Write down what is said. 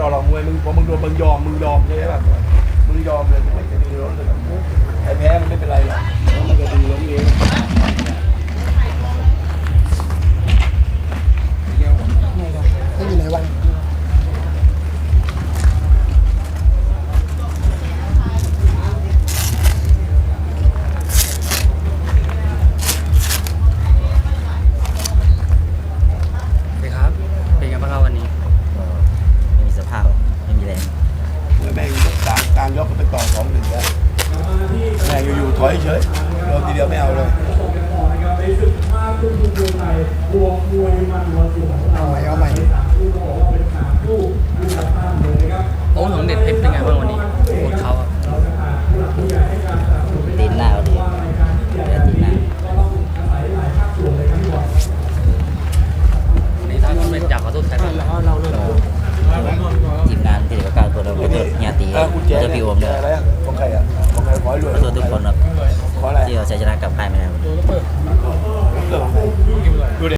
ต่อหรอกมวยมึงพอมึงโดนมึงยอมมึงยอมใช่ไหมแบบมึงยอมเลยไม่จะมีร้อ อยู่ๆถอยเฉยโดนทีเดียวไม่เอาเลยเอาใหม่เอาใหม่โอ้ของเด็ดเพชรเป็นไงบ้างวันนี้โคตรเขาอะ ของใครอะของใครขอให้รวยขอโทษทุกคนครับขออะไรที่เราใช้ชนะกลับค่ายไม่ได้วันนี้